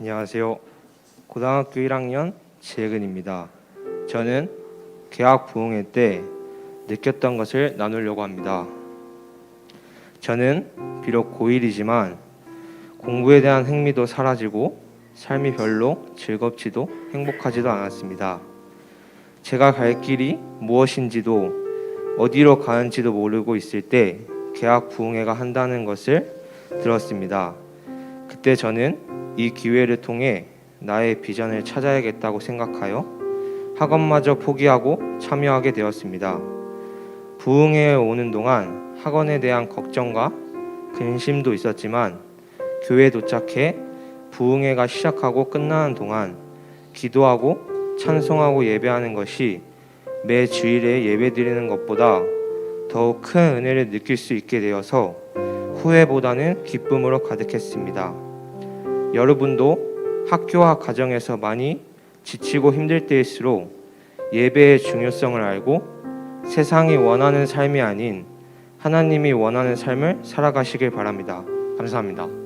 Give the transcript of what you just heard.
안녕하세요. 고등학교 1학년 지혜근입니다. 저는 개학 부흥회 때 느꼈던 것을 나누려고 합니다. 저는 비록 고1이지만 공부에 대한 흥미도 사라지고 삶이 별로 즐겁지도 행복하지도 않았습니다. 제가 갈 길이 무엇인지도 어디로 가는지도 모르고 있을 때 개학 부흥회가 한다는 것을 들었습니다. 그때 저는 이 기회를 통해 나의 비전을 찾아야겠다고 생각하여 학원마저 포기하고 참여하게 되었습니다. 부흥회에 오는 동안 학원에 대한 걱정과 근심도 있었지만 교회에 도착해 부흥회가 시작하고 끝나는 동안 기도하고 찬송하고 예배하는 것이 매 주일에 예배드리는 것보다 더욱 큰 은혜를 느낄 수 있게 되어서 후회보다는 기쁨으로 가득했습니다. 여러분도 학교와 가정에서 많이 지치고 힘들 때일수록 예배의 중요성을 알고 세상이 원하는 삶이 아닌 하나님이 원하는 삶을 살아가시길 바랍니다. 감사합니다.